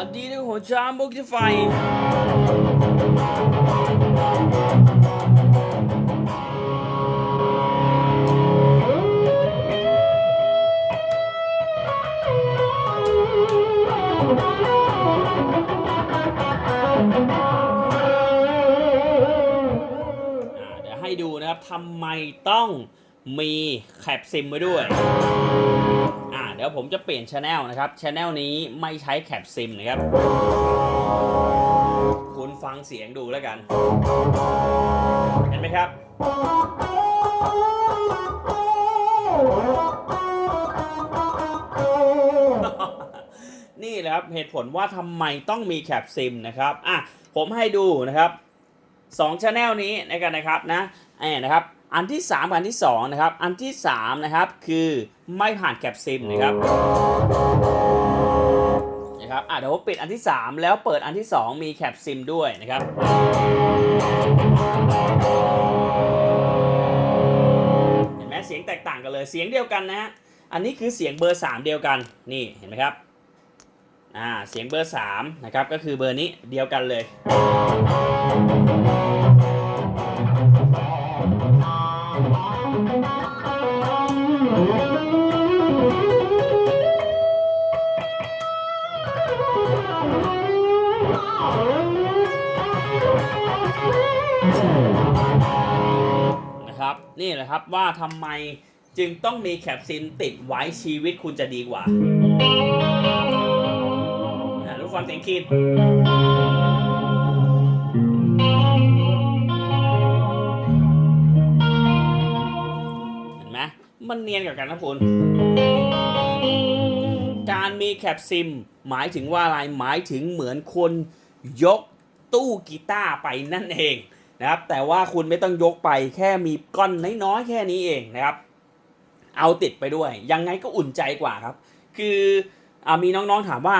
วัสดีทุกคนชาวบุกจะไฟเดี๋ยวให้ดูนะครับทำไมต้องมีแคปซิมไว้ด้วย เดี๋ยวผมจะเปลี่ยนช anel นะครับช anel นี้ไม่ใช้แคปซิมนะครับ คุณฟังเสียงดูแล้วกัน เห็นไหมครับ นี่แหละครับเหตุผลว่าทำไมต้องมีแคปซิมนะครับ อะ ผมให้ดูนะครับสองช anel นี้นะครับนะครับนะไอ้นะครับ อันที่ 3 อันที่ 2 นะครับ อันที่ 3 นะครับ คือไม่ผ่านแคปซิมนะครับนะครับอะเดี๋ยวปิดอันที่ 3 แล้วเปิดอันที่ 2 มีแคปซิมด้วยนะครับเห็นไหมเสียงแตกต่างกันเลยเสียงเดียวกันนะฮะอันนี้คือเสียงเบอร์ 3 เดียวกันนี่เห็นไหมครับอ่าเสียงเบอร์3นะครับก็คือเบอร์นี้เดียวกันเลย นี่แหละครับว่าทำไมจึงต้องมีแคปซินติดไว้ชีวิตคุณจะดีกว่าอะรู้ฟังเสียงคีนเห็นไหมมันเนียนกับกันนะคุณ การมีแคปซิม หมายถึงว่าอะไร หมายถึงเหมือนคนยกตู้กีตาร์ไปนั่นเอง นะครับแต่ว่าคุณไม่ต้องยกไปแค่มีก้อนน้อยๆแค่นี้เองนะครับ เอาติดไปด้วย ยังไงก็อุ่นใจกว่าครับ คืออมีน้องๆถามว่า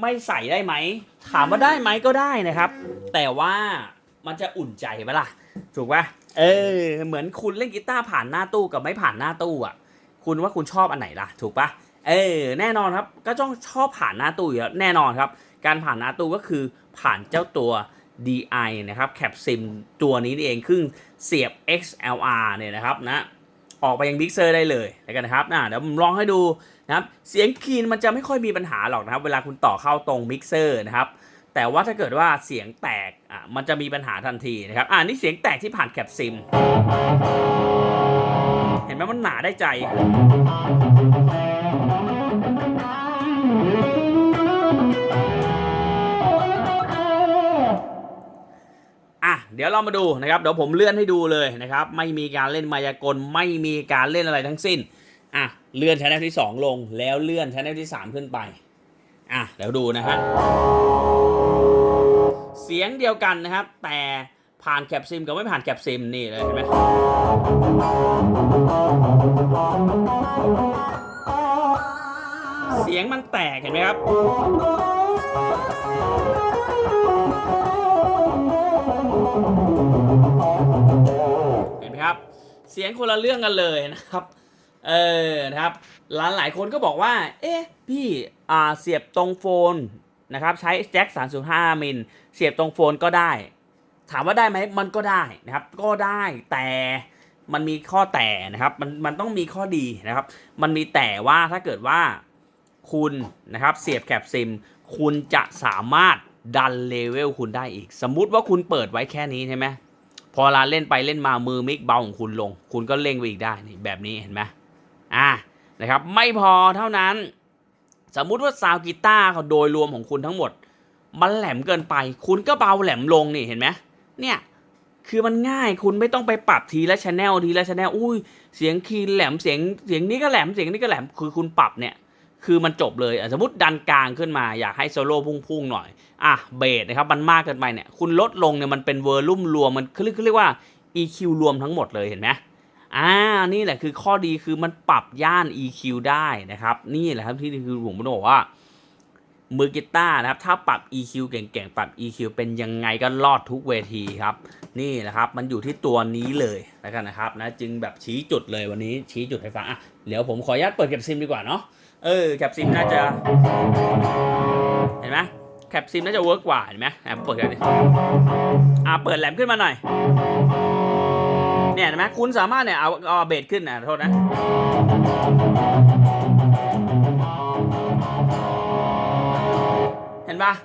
ไม่ใส่ได้ไหม ถามว่าได้ไหมก็ได้นะครับ แต่ว่ามันจะอุ่นใจไหมล่ะ ถูกปะเออ เหมือนคุณเล่นกีตาร์ผ่านหน้าตู้กับไม่ผ่านหน้าตู้อะ คุณว่าคุณชอบอันไหนล่ะ ถูกปะเออ แน่นอนครับ ก็ต้องชอบผ่านหน้าตู้อยู่แล้วแน่นอนครับ การผ่านหน้าตู้ก็คือผ่านเจ้าตัว DI นะครับแคปซิมตัวนี้นี่เองครึ่งเสียบ XLR เนี่ยนะครับนะออกไปยังมิกเซอร์ได้เลยแล้วกันนะครับนะเดี๋ยวผมลองให้ดูนะครับเสียงคีนมันจะไม่ค่อยมีปัญหาหรอกนะครับ เวลาคุณต่อเข้าตรงมิกเซอร์นะครับแต่ว่าถ้าเกิดว่าเสียงแตกอะมันจะมีปัญหาทันทีนะครับอ่านี่เสียงแตกที่ผ่านแคปซิม เห็นไหมมันหนาได้ใจ เดี๋ยวเรามาดูนะครับเดี๋ยวผมเลื่อนให้ดูเลยนะครับไม่มีการเล่นมายากลไม่มีการเล่นอะไรทั้งสิ้นอะเลื่อนชแนลที่ 2 ลง แล้วเลื่อนชแนลที่ 3 ขึ้นไปอะเดี๋ยวดูนะฮะเสียงเดียวกันนะครับ แต่ผ่านแคปซิมกับไม่ผ่านแคปซิมนี่เลยเห็นไหมเสียงมันแตกเห็นไหมครับ เสียงคนละเรื่องกันเลยนะครับ เออนะครับหลายหลายคนก็บอกว่า เอ๊ะพี่อ่าเสียบตรงโฟนนะครับใช้แจ็ค 3.5 มิลเสียบตรงโฟนก็ได้ ถามว่าได้ไหมมันก็ได้นะครับ ก็ได้แต่มันมีข้อแต่นะครับ มันมันต้องมีข้อดีนะครับ มันมีแต่ว่าถ้าเกิดว่าคุณนะครับเสียบแคปซิม คุณจะสามารถดันเลเวลคุณได้อีก สมมุติว่าคุณเปิดไว้แค่นี้ใช่ไหม พอเวลาเล่นไปเล่นมามือมิกเบาของคุณลง คุณก็เล่งไปอีกได้นี่แบบนี้เห็นไหมอ่านะครับ ไม่พอเท่านั้น สมมุติว่าซาวกีตาร์เขาโดยรวมของคุณทั้งหมด มันแหลมเกินไป คุณก็เบาแหลมลงนี่เห็นไหมเนี่ยคือมันง่ายคุณไม่ต้องไปปรับทีละชแนลทีละชแนลอุ้ยเสียงคีย์แหลมเสียงเสียงนี้ก็แหลมเสียงนี้ก็แหลมคือคุณปรับเนี่ย คือมันจบเลยสมมติดันกลางขึ้นมาอยากให้โซโล่พุ่งๆหน่อยอะเบสนะครับมันมากเกินไปเนี่ยคุณลดลงเนี่ยมันเป็นเวอร์ลุ่มรวมมันเรียกเขาเรียกว่า EQ รวมทั้งหมดเลยเห็นไหมอ่านี่แหละคือข้อดีคือมันปรับย่าน EQ ได้นะครับ นี่แหละครับที่คือผมบอกว่า มือกีตาร์นะครับ ถ้าปรับ EQ เก่งๆ ปรับ EQ เป็นยังไงก็รอดทุกเวทีครับ นี่แหละครับ มันอยู่ที่ตัวนี้เลยแล้วกันนะครับนะ จึงแบบชี้จุดเลยวันนี้ชี้จุดให้ฟังอะ เดี๋ยวผมขออนุญาตเปิดเก็บซิมดีกว่าเนาะ เออ แคปซิมน่าจะ เห็นไหมแคปซิมน่าจะเวิร์กกว่า เห็นไหมอะเปิดกันดิอ่าเปิดแหลมขึ้นมาหน่อย เนี่ยเห็นไหมคุณสามารถเนี่ยเอาเอาเบสขึ้นนะโทษนะ ห็นปะ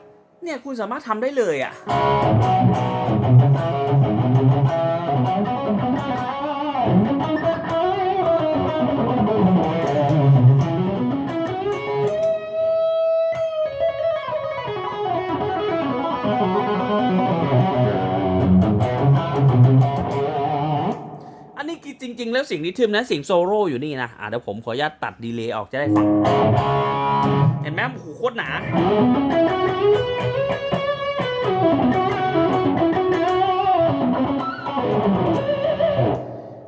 เนี่ยคุณสามารถทำได้เลยอะ จริง ๆ แล้วเสียงนิทึมนะเสียงโซโล่อยู่นี่นะอะเดี๋ยวผมขออนุญาตตัดดีเลย์ออกจะได้ฟังเห็นไหมโอ้โหโคตรหนา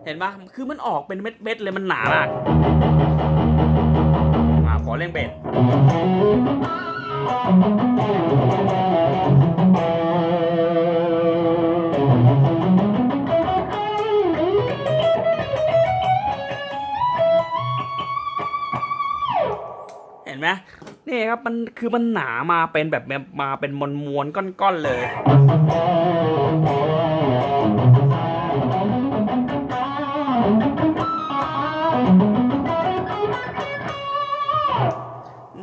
เห็นปะคือมันออกเป็นเม็ดๆเลยมันหนามากอ่าขอเล่งเบส ไหมนี่ครับมันคือมันหนามาเป็นแบบมาเป็นมวลมวลก้อนๆเลย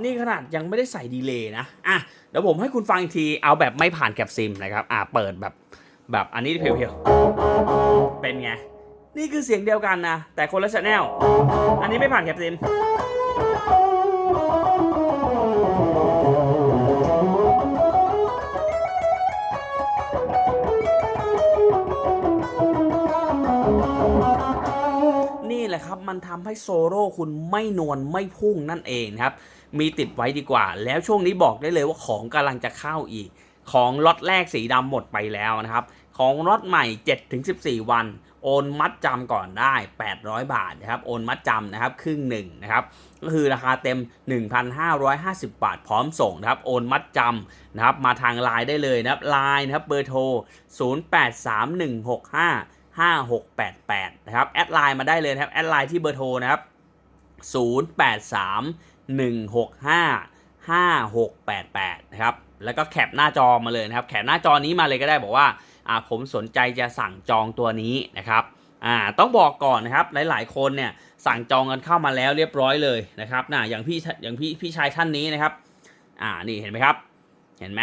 นี่ขนาดยังไม่ได้ใส่ดีเลย์นะ อะ เดี๋ยวผมให้คุณฟังอีกที เอาแบบไม่ผ่านแกลบซิมนะครับ อะ เปิดแบบ แบบอันนี้เพียวๆ เป็นไง นี่คือเสียงเดียวกันนะ แต่คนละชแนล อันนี้ไม่ผ่านแกลบซิม ให้โซโล่คุณไม่นวลไม่พุ่งนั่นเองครับ มีติดไว้ดีกว่า แล้วช่วงนี้บอกได้เลยว่าของกำลังจะเข้าอีก ของล็อตแรกสีดำหมดไปแล้วนะครับ ของล็อตใหม่ 7-14 วัน โอนมัดจำก่อนได้ 800 บาทนะครับ โอนมัดจำนะครับ ครึ่งหนึ่งนะครับ ก็คือราคาเต็ม 1,550 บาทพร้อมส่งนะครับ โอนมัดจำนะครับ มาทางไลน์ได้เลยนะครับไลน์นะครับ เบอร์โทร 083165 5688 นะครับ แอดไลน์มาได้เลยนะครับ แอดไลน์ที่เบอร์โทรนะครับ 083 165 5688 นะครับ แล้วก็แคปหน้าจอมาเลยนะครับ แคปหน้าจอนี้มาเลยก็ได้บอกว่าอ่าผมสนใจจะสั่งจองตัวนี้นะครับอ่าต้องบอกก่อนนะครับหลาย ๆ คนเนี่ยสั่งจองกันเข้ามาแล้วเรียบร้อยเลยนะครับน่ะอย่างพี่อย่างพี่พี่ชายท่านนี้นะครับอ่านี่เห็นไหมครับ เห็นไหม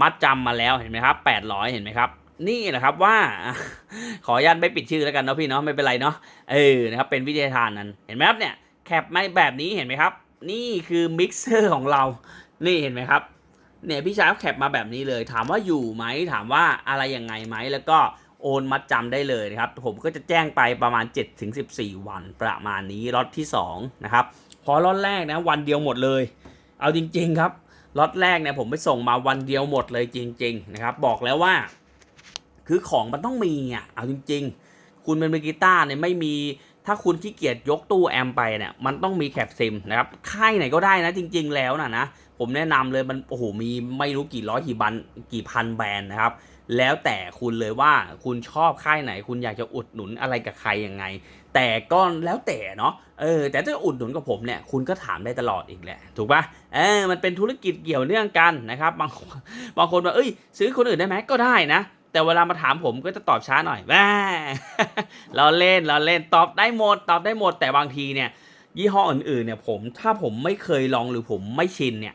มัดจำมาแล้วเห็นไหมครับ800 เห็นไหมครับ นี่แหละครับว่า ขออนุญาตไม่ปิดชื่อแล้วกันเนาะพี่เนาะไม่เป็นไรเนาะเออนะครับเป็นวิทยาทานนั้นเห็นไหมครับเนี่ยแคปไม่แบบนี้เห็นไหมครับ นี่คือมิกเซอร์ของเรา นี่เห็นไหมครับเนี่ยพี่ชายแคปมาแบบนี้เลย ถามว่าอยู่ไหมถามว่าอะไรยังไงไหมแล้วก็โอนมัดจำได้เลยนะครับ ผมก็จะแจ้งไปประมาณ 7-14 วันประมาณนี้ล็อตที่2นะครับพอล็อตแรกนะวันเดียวหมดเลย เอาจริง ๆ ครับล็อตแรกเนี่ยผมไปส่งมาวันเดียวหมดเลยจริง ๆ นะครับ บอกแล้วว่า คือของมันต้องมีอะเอาจริง ๆ คุณเป็นมือกีตาร์เนี่ยไม่มีถ้าคุณขี้เกียจยกตู้แอมไปเนี่ยมันต้องมีแคปซิมนะครับค่ายไหนก็ได้นะจริง ๆ แล้วนะนะผมแนะนำเลยมันโอ้โหมีไม่รู้กี่ร้อยกี่บันกี่พันแบรนด์นะครับ แล้วแต่คุณเลยว่าคุณชอบค่ายไหน คุณอยากจะอุดหนุนอะไรกับใครยังไง แต่ก็แล้วแต่เนาะเออแต่ถ้าอุดหนุนกับผมเนี่ยคุณก็ถามได้ตลอดอีกแหละถูกปะเออมันเป็นธุรกิจเกี่ยวเนื่องกันนะครับ บางคนบางคนว่าเอ้ย ซื้อคนอื่นได้ไหมก็ได้นะ แต่เวลามาถามผมก็จะตอบช้าหน่อยแม่เราเล่นเราเล่นตอบได้หมด ตอบได้หมด แต่บางทีเนี่ย ยี่ห้ออื่นๆเนี่ย ผมถ้าผมไม่เคยลองหรือผมไม่ชินเนี่ย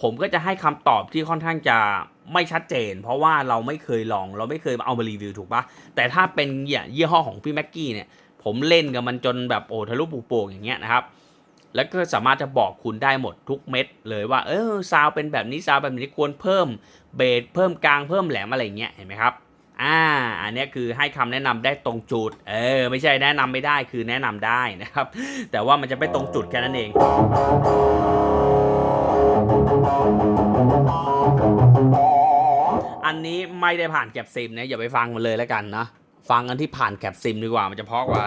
ผมก็จะให้คำตอบที่ค่อนข้างจะไม่ชัดเจน เพราะว่าเราไม่เคยลอง เราไม่เคยเอามารีวิวถูกปะแต่ถ้าเป็นยี่ห้อของพี่แม็กกี้เนี่ย ผมเล่นกับมันจนแบบโอ้ทะลุปุโป่งอย่างเงี้ยนะครับ แล้วก็สามารถจะบอกคุณได้หมดทุกเม็ดเลยว่าเออซาวเป็นแบบนี้ซาวแบบนี้ควรเพิ่มเบสเพิ่มกลางเพิ่มแหลมอะไรเงี้ยเห็นไหมครับอ่าอันนี้คือให้คำแนะนำได้ตรงจุดเออไม่ใช่แนะนำไม่ได้คือแนะนำได้นะครับ แต่ว่ามันจะไม่ตรงจุดแค่นั้นเองอันนี้ไม่ได้ผ่านแก็บซิมนะอย่าไปฟังมันเลยแล้วกันนะฟังกันที่ผ่านแก็บซิมดีกว่ามันจะเพาะกว่า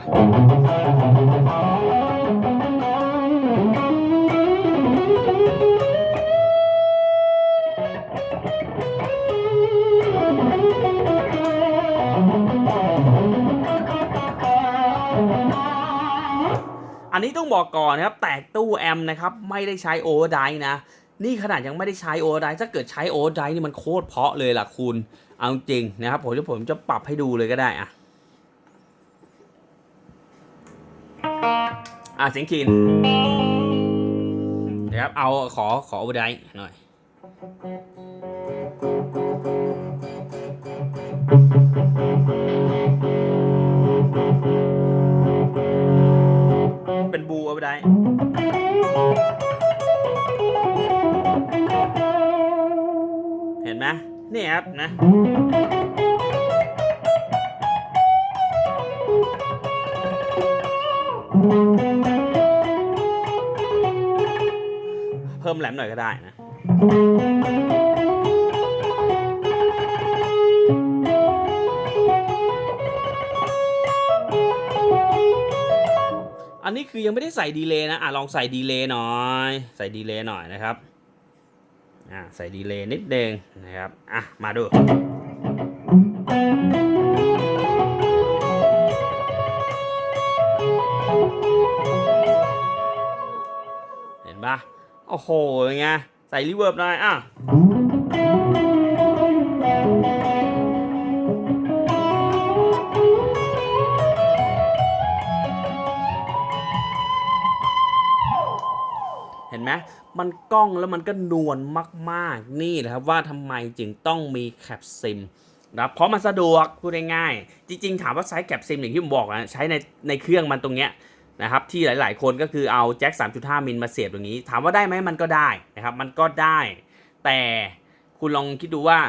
อันนี้ต้องบอกก่อนนะครับ แตกตู้แอมนะครับ ไม่ได้ใช้โอเวอร์ไดนะ นี่ขนาดยังไม่ได้ใช้โอเวอร์ไดถ้าเกิดใช้โอเวอร์ไดนี่มันโคตรเพาะเลยล่ะคุณ เอาจริงนะครับ ผมจะผมจะปรับให้ดูเลยก็ได้อะ อะเสียงคีนนะครับ เอาขอขอโอเวอร์ไดหน่อย เป็นบูเอาไปได้เห็นไหมนี่ครับนะเพิ่มแหลมหน่อยก็ได้นะ อันนี้คือยังไม่ได้ใส่ดีเลย์นะ อะลองใส่ดีเลย์หน่อย ใส่ดีเลย์หน่อยนะครับ อะใส่ดีเลย์นิดเดงนะครับ อะมาดูเห็นปะโอ้โหไง ใส่รีเวิร์บหน่อยอะเห็นไหมมันกล้องแล้วมันก็นวลมากๆ นี่แหละครับว่าทำไมจึงต้องมีแคปซิมนะครับเพราะมันสะดวกพูดง่ายๆจริง ๆ ถามว่าใช้แคปซิมอย่างที่ผมบอกนะใช้ในในเครื่องมันตรงเนี้ย นะครับที่หลาย ๆ คนก็คือเอาแจ็ค 3.5 มิลมาเสียบตรงนี้ ถามว่าได้ไหมมันก็ได้นะครับ มันก็ได้ แต่คุณลองคิดดูว่า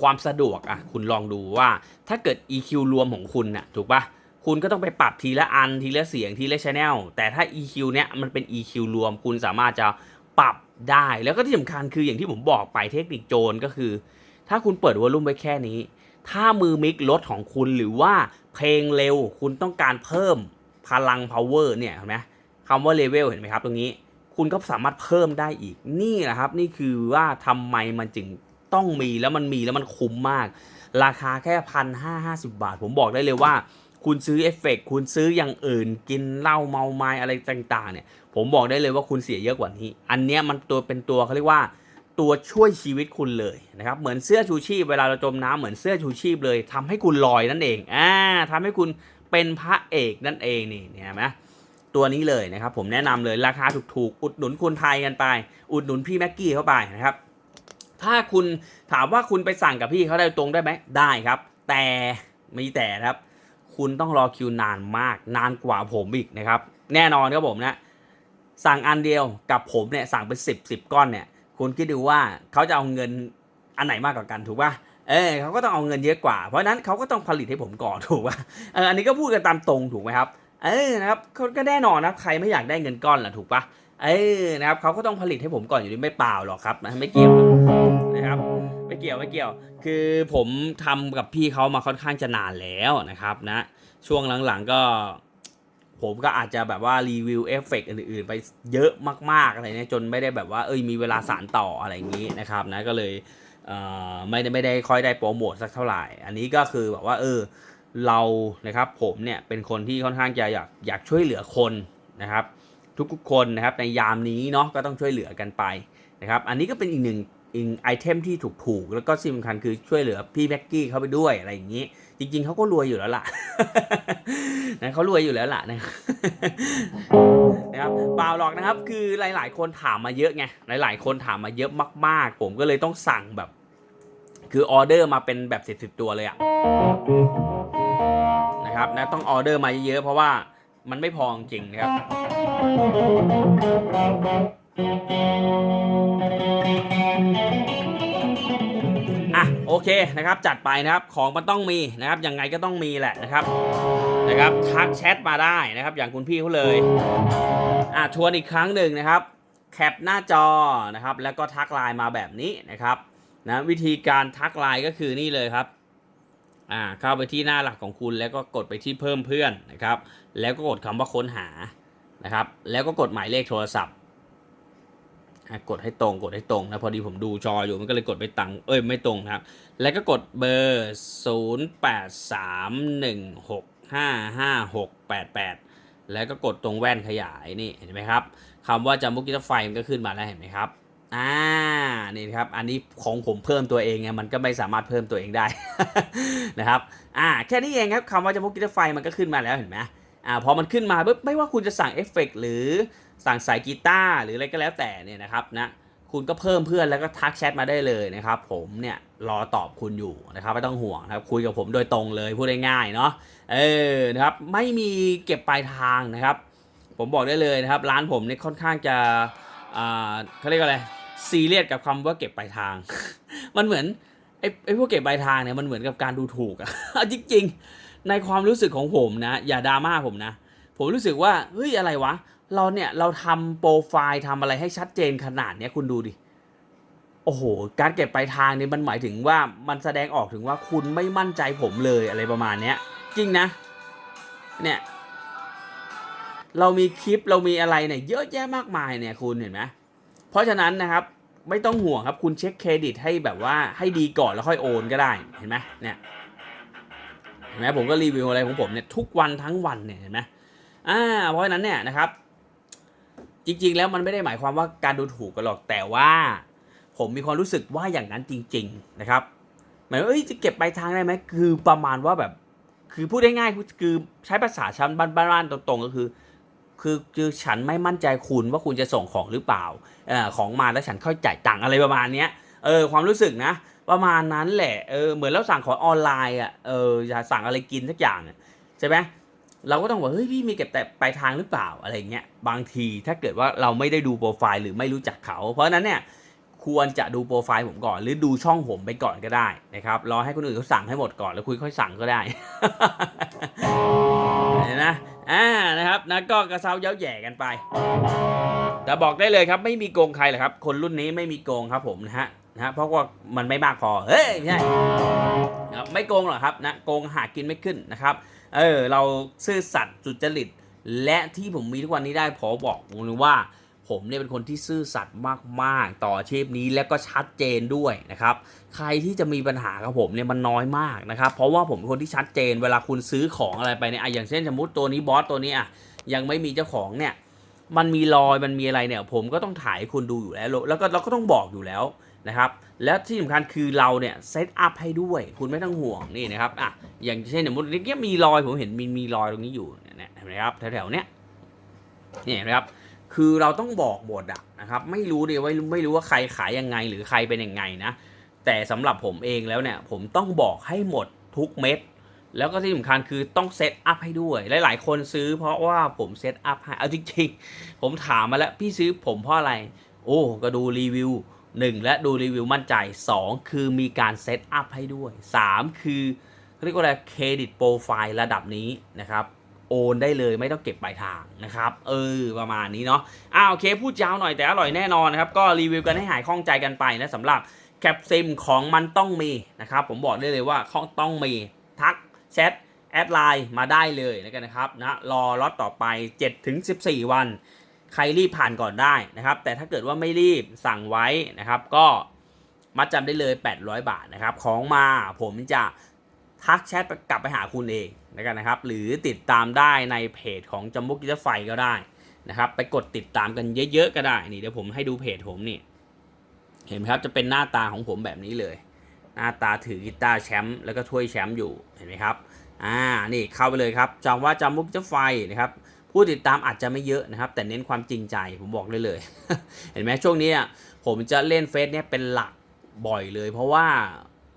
ความสะดวกอะคุณลองดูว่าถ้าเกิด EQ รวมของคุณน่ะถูกปะคุณก็ต้องไปปรับทีละอันทีละเสียงทีละชแนลแต่ถ้า EQ เนี้ยมันเป็น EQ รวม คุณสามารถจะปรับได้แล้วก็ที่สำคัญคืออย่างที่ผมบอกไปเทคนิคโจรก็คือ ถ้าคุณเปิดวอลลุ่มไว้แค่นี้ ถ้ามือมิกรถของคุณหรือว่าเพลงเร็วคุณต้องการเพิ่ม พลัง power เนี่ยเห็นไหมคำว่าเลเวลเห็นไหมครับ ตรงนี้ คุณก็สามารถเพิ่มได้อีก นี่แหละครับ นี่คือว่าทำไมมันจึงต้องมีแล้วมันมีแล้วมันคุ้มมาก ราคาแค่พันห้าห้าสิบบาท ผมบอกได้เลยว่า คุณซื้อเอฟเฟกต์คุณซื้ออย่างอื่น กินเหล้าเมาไม้อะไรต่างๆเนี่ย ผมบอกได้เลยว่าคุณเสียเยอะกว่านี้ อันเนี้ยมันตัวเป็นตัวเขาเรียกว่าตัวช่วยชีวิตคุณเลยนะครับ เหมือนเสื้อชูชีพเวลาเราจมน้ำเหมือนเสื้อชูชีพเลยทำให้คุณลอยนั่นเองอ่าทำให้คุณ เป็นพระเอกนั่นเองนี่เนี่ยเห็นไหมตัวนี้เลยนะครับผมแนะนำเลยราคาถูกๆ อุดหนุนคนไทยกันไป อุดหนุนพี่แม็กกี้เข้าไปนะครับ ถ้าคุณถามว่าคุณไปสั่งกับพี่เขาได้ตรงได้ไหมได้ครับ แต่มีแต่ครับ คุณต้องรอคิวนานมาก นานกว่าผมอีกนะครับ แน่นอนครับผมนะ สั่งอันเดียวกับผมเนี่ยสั่งเป็นสิบสิบก้อนเนี่ย คุณคิดดูว่าเขาจะเอาเงินอันไหนมากกว่ากันถูกป่ะ เออเขาก็ต้องเอาเงินเยอะกว่า เพราะนั้นเขาก็ต้องผลิตให้ผมก่อนถูกป่ะเอออันนี้ก็พูดกันตามตรงถูกไหมครับ เออนะครับเขาก็แน่นอนนะใครไม่อยากได้เงินก้อนล่ะถูกป่ะเออนะครับเขาก็ต้องผลิตให้ผมก่อนอยู่ดีไม่เปล่าหรอกครับนะไม่เกี่ยวนะครับไม่เกี่ยวไม่เกี่ยว คือผมทำกับพี่เขามาค่อนข้างจะนานแล้วนะครับนะ ช่วงหลังๆก็ผมก็อาจจะแบบว่ารีวิวเอฟเฟกต์อื่นๆ ไปเยอะมากๆอะไรเนี่ยจนไม่ได้แบบว่าเอ้ยมีเวลาสารต่ออะไรอย่างนี้นะครับนะก็เลย ไม่ได้ไม่ได้ค่อยได้โปรโมทสักเท่าไหร่ อันนี้ก็คือแบบว่าเออเรานะครับผมเนี่ยเป็นคนที่ค่อนข้างจะอยากอยากช่วยเหลือคนนะครับ ทุกๆคนนะครับในยามนี้เนาะก็ต้องช่วยเหลือกันไปนะครับอันนี้ก็เป็นอีกหนึ่งอีกไอเทมที่ถูกๆ แล้วก็สิ่งสำคัญคือช่วยเหลือพี่แม็กกี้เขาไปด้วยอะไรอย่างนี้ จริงๆเขาก็รวยอยู่แล้วล่ะนะเขารวยอยู่แล้วล่ะนะครับนะครับเปล่าหรอกนะครับ คือหลาย ๆ คนถามมาเยอะไงหลาย ๆ คนถามมาเยอะมาก ๆ ผมก็เลยต้องสั่งแบบ คือออเดอร์มาเป็นแบบสิบสิบตัวเลยอะนะครับนะต้องออเดอร์มาเยอะๆเพราะว่ามันไม่พอจริงนะครับอะ โอเคนะครับจัดไปนะครับของมันต้องมีนะครับยังไงก็ต้องมีแหละนะครับนะครับทักแชทมาได้นะครับ อย่างคุณพี่เขาเลยอะทวนอีกครั้งหนึ่งนะครับ แคปหน้าจอนะครับ แล้วก็ทักไลน์มาแบบนี้นะครับนะวิธีการทักไลน์ก็คือนี่เลยครับอ่าเข้าไปที่หน้าหลักของคุณแล้วก็กดไปที่เพิ่มเพื่อนนะครับ แล้วก็กดคำว่าค้นหานะครับ แล้วก็กดหมายเลขโทรศัพท์ กดให้ตรงกดให้ตรงนะพอดีผมดูจออยู่มันก็เลยกดไม่ตังเอ้ยไม่ตรงนะครับ แล้วก็กดเบอร์ 0 8 3 1 6 5 5 6 8 8 แล้วก็กดตรงแว่นขยายนี่เห็นไหมครับคำว่าจัมโบ้กิตาไฟมันก็ขึ้นมาแล้วเห็นไหมครับอ่านี่ครับอันนี้ของผมเพิ่มตัวเองไงมันก็ไม่สามารถเพิ่มตัวเองได้นะครับอ่าแค่นี้เองครับคำว่าจัมโบ้กิตาไฟมันก็ขึ้นมาแล้วเห็นไหมอ่าพอมันขึ้นมาปุ๊บไม่ว่าคุณจะสั่งเอฟเฟกต์หรือ สั่งสายกีตาร์หรืออะไรก็แล้วแต่เนี่ยนะครับนะคุณก็เพิ่มเพื่อนแล้วก็ทักแชทมาได้เลยนะครับ ผมเนี่ยรอตอบคุณอยู่นะครับไม่ต้องห่วงนะครับคุยกับผมโดยตรงเลยพูดง่ายๆเนาะเออนะครับไม่มีเก็บปลายทางนะครับ ผมบอกได้เลยนะครับ ร้านผมเนี่ยค่อนข้างจะอ่าเขาเรียกว่าอะไรซีเรียสกับคำว่าเก็บปลายทาง มันเหมือนไอ้ไอ้พวกเก็บปลายทางเนี่ยมันเหมือนกับการดูถูกอะจริงๆ ในความรู้สึกของผมนะ อย่าดราม่าผมนะ ผมรู้สึกว่าเฮ้ยอะไรวะ เราเนี่ยเราทำโปรไฟล์ทำอะไรให้ชัดเจนขนาดเนี้ยคุณดูดิ โอ้โห การเก็บปลายทางเนี่ยมันหมายถึงว่ามันแสดงออกถึงว่าคุณไม่มั่นใจผมเลยอะไรประมาณเนี้ย จริงนะ เนี่ย เรามีคลิปเรามีอะไรเนี่ยเยอะแยะมากมายเนี่ยคุณเห็นไหมเพราะฉะนั้นนะครับไม่ต้องห่วงครับคุณเช็คเครดิตให้แบบว่าให้ดีก่อนแล้วค่อยโอนก็ได้เห็นไหมเนี่ยเห็นไหมผมก็รีวิวอะไรของผมเนี่ยทุกวันทั้งวันเนี่ยเห็นไหมอ่าเพราะฉะนั้นเนี่ยนะครับ จริง ๆ แล้วมันไม่ได้หมายความว่าการดูถูกกันหรอกแต่ว่าผมมีความรู้สึกว่าอย่างนั้นจริง ๆ นะครับ หมายว่าจะเก็บปลายทางได้ไหมคือประมาณว่าแบบ คือพูดง่ายๆคือใช้ภาษาชั้นบ้านๆตรงๆก็คือ คือคือฉันไม่มั่นใจคุณว่าคุณจะส่งของหรือเปล่าอของมาแล้วฉันค่อยจ่ายตังค์อะไรประมาณเนี้ยเออความรู้สึกนะ ประมาณนั้นแหละเออเหมือนเราสั่งของออนไลน์อะเออจะสั่งอะไรกินสักอย่างใช่ไหม เราก็ต้องบอกเฮ้ยพี่มีเก็บแต่ปลายทางหรือเปล่าอะไรเงี้ยบางทีถ้าเกิดว่าเราไม่ได้ดูโปรไฟล์หรือไม่รู้จักเขา เพราะนั้นเนี่ยควรจะดูโปรไฟล์ผมก่อน หรือดูช่องผมไปก่อนก็ได้นะครับรอให้คนอื่นเขาสั่งให้หมดก่อนแล้วคุยค่อยสั่งก็ได้เห็นนะอ่านะครับนะก็กระเซาเย้าแย่กันไป แต่บอกได้เลยครับไม่มีโกงใครหรอกครับ คนรุ่นนี้ไม่มีโกงครับผมนะฮะนะฮะเพราะว่ามันไม่มากพอเฮ้ยไม่ใช่ครับไม่โกงหรอกครับนะโกงหากินไม่ขึ้นนะครับ เออเราซื่อสัตย์สุจริต และที่ผมมีทุกวันนี้ได้ขอบอกเลยว่า ผมเนี่ยเป็นคนที่ซื่อสัตย์มากๆ ต่ออาชีพนี้และก็ชัดเจนด้วยนะครับ ใครที่จะมีปัญหากับผมเนี่ยมันน้อยมากนะครับ เพราะว่าผมเป็นคนที่ชัดเจน เวลาคุณซื้อของอะไรไปเนี่ยอย่างเช่นสมมติตัวนี้บอสตัวนี้อะยังไม่มีเจ้าของเนี่ยมันมีรอยมันมีอะไรเนี่ย ผมก็ต้องถ่ายคุณดูอยู่แล้ว แล้วก็เราก็ต้องบอกอยู่แล้ว นะครับแล้วที่สำคัญคือเราเนี่ยเซตอัพให้ด้วยคุณไม่ต้องห่วงนี่นะครับอะอย่างเช่นสมมติเนี่มีรอยผมเห็นมีมีรอยตรงนี้อยู่เนี่ยเห็นไหมครับแถวๆเนี้ยนี่นไหมครับคือเราต้องบอกหมดอะนะครับไม่รู้เดิว่าไม่รู้ว่าใครขายยังไงหรือใครเป็นยังไงนะแต่สำหรับผมเองแล้วเนี่ยผมต้องบอกให้หมดทุกเม็ดแล้วก็ที่สำคัญคือต้องเซตอัพให้ด้วย หลาย ๆ คนซื้อเพราะว่าผมเซตอัพให้เอาจริงๆ ผมถามมาแล้วพี่ซื้อผมเพราะอะไร โอ้ก็ดูรีวิว 1 และดูรีวิวมั่นใจ 2 คือมีการเซตอัพให้ด้วย 3 คือเรียกว่าอะไรเครดิตโปรไฟล์ระดับนี้นะครับ โอนได้เลยไม่ต้องเก็บปลายทางนะครับ เออ ประมาณนี้เนาะอ่าโอเค พูดยาวหน่อยแต่อร่อยแน่นอนนะครับ ก็รีวิวกันให้หายข้องใจกันไปนะสำหรับแคปซิมของมันต้องมีนะครับ ผมบอกได้เลยว่าเขาต้องมีทักแชทแอดไลน์มาได้เลยแล้วกันนะครับนะรอล็อตต่อไป 7-14 วัน ใครรีบผ่านก่อนได้นะครับ แต่ถ้าเกิดว่าไม่รีบสั่งไว้นะครับ ก็มัดจำได้เลย 800 บาทนะครับ ของมาผมจะทักแชทกลับไปหาคุณเองแล้วกันนะครับ หรือติดตามได้ในเพจของจัมโบ้กิจไฟก็ได้นะครับ ไปกดติดตามกันเยอะๆก็ได้นี่เดี๋ยวผมให้ดูเพจผมนี่เห็นไหมครับจะเป็นหน้าตาของผมแบบนี้เลย หน้าตาถือกีตาร์แชมป์แล้วก็ถ้วยแชมป์อยู่เห็นไหมครับอ่านี่เข้าไปเลยครับจำว่าจำมุกจไฟนะครับ ผู้ติดตามอาจจะไม่เยอะนะครับ แต่เน้นความจริงใจผมบอกเลยเลย เห็นไหมช่วงนี้ผมจะเล่นเฟซเนี่ยเป็นหลักบ่อยเลย เพราะว่า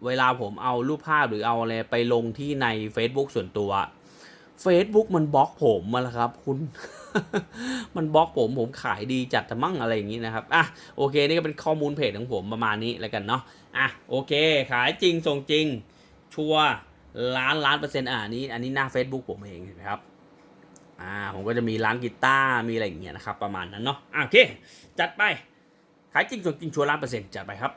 เวลาผมเอารูปภาพหรือเอาอะไรไปลงที่ใน Facebook ส่วนตัว Facebook มันบล็อกผมมาแล้วครับ คุณ มันบล็อกผมผมขายดีจัดแต่มั่งอะไรอย่างนี้นะครับอะโอเค นี่ก็เป็นข้อมูลเพจของผมประมาณนี้แล้วกันเนาะอะโอเค ขายจริงส่งจริง ชัวร์ล้านล้านเปอร์เซ็นต์อ่านี้ อันนี้หน้า Facebook ผมเองเห็นไหมครับ อ่าผมก็จะมีร้านกีตาร์มีอะไรอย่างเงี้ยนะครับประมาณนั้นเนาะอะโอเค จัดไปขายจริงส่วนจริงชัวร์ร้านเปอร์เซ็นต์จัดไปครับ